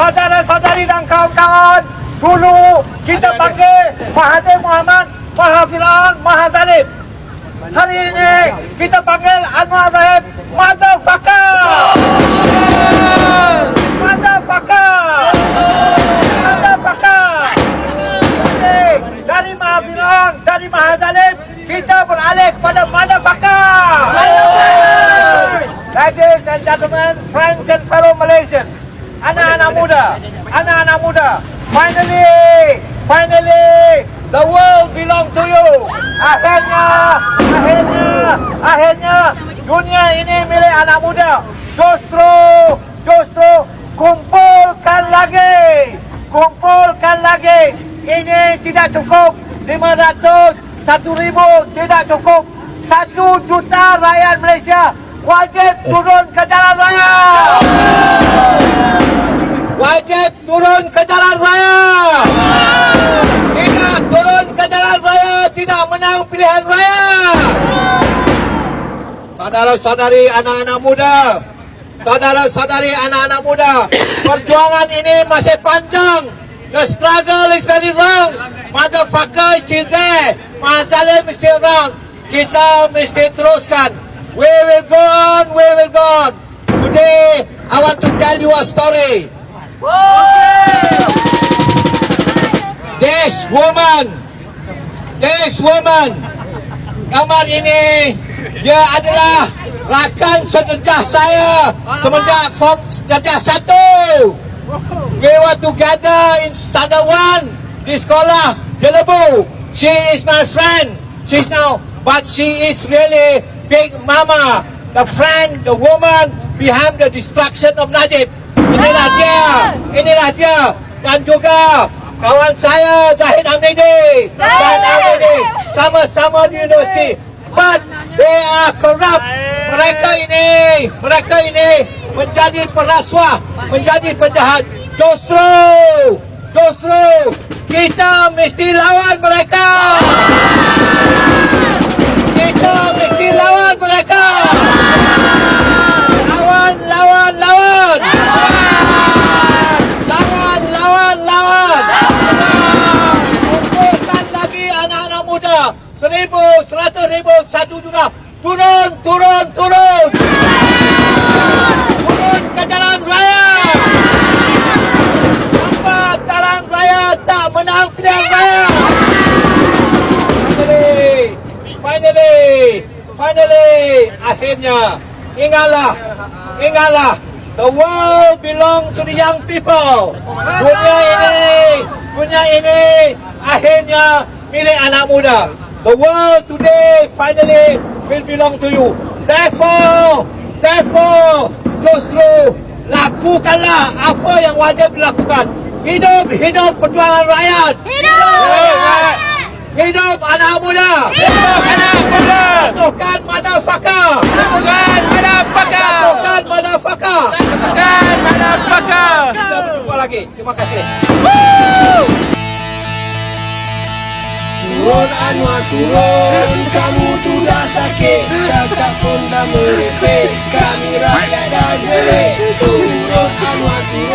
saudara-saudari dan kawan-kawan, dulu kita panggil Mahathir Muhammad, Maha Firaun, Maha Zalim. Hari ini kita panggil Anwar Ibrahim, Motherfucker! Motherfucker! Motherfucker! Okey, dari Maha Firaun, dari Maha Zalim, kita beralih kepada Motherfucker! Ladies and gentlemen, friends and fellow Malaysians, anak-anak muda, anak-anak muda, finally, finally, the world belong to you. Akhirnya, akhirnya, akhirnya, dunia ini milik anak muda. Justru, justru, kumpulkan lagi, kumpulkan lagi. Ini tidak cukup, 500, 1000 tidak cukup. Satu juta rakyat Malaysia wajib turun ke jalan raya. Wajib turun ke jalan raya. Tidak turun ke jalan raya, tidak menang pilihan raya. Saudara-saudari anak-anak muda, saudara-saudari anak-anak muda, perjuangan ini masih panjang. The struggle is very long. Motherfucker is still there. Masalah is still around. Kita mesti teruskan. We will go on, we will go on. Today, I want to tell you a story. This woman, this woman, gambar ini, dia adalah rakan sederjah saya semenjak form sederjah satu. We were together in standard one di sekolah Jelebu. She is my friend. She's now, but she is really big mama, the friend, the woman behind the destruction of Najib. Inilah dia, inilah dia dan juga kawan saya Zahid Hamidi dan Hamidi sama-sama di universiti. But they are corrupt. Mereka ini, mereka ini menjadi perasuah, menjadi penjahat. Justru muda. Seribu, seratus ribu, satu juta. Turun, turun, turun. Turun ke jalan raya. Tanpa jalan raya tak menang pilihan raya. Finally, finally, finally, akhirnya, ingatlah, ingatlah, the world belong to the young people. Dunia ini, dunia ini, akhirnya milik anak muda. The world today finally will belong to you. Therefore, therefore, justru lakukanlah apa yang wajib dilakukan. Hidup, hidup perjuangan rakyat. Hidup anak muda. Jatuhkan motherfucker. Anwar turun Kamu tu dah sakit. Cakap pun dah merepek. Kami rakyat dah jerit. Turun Anwar turun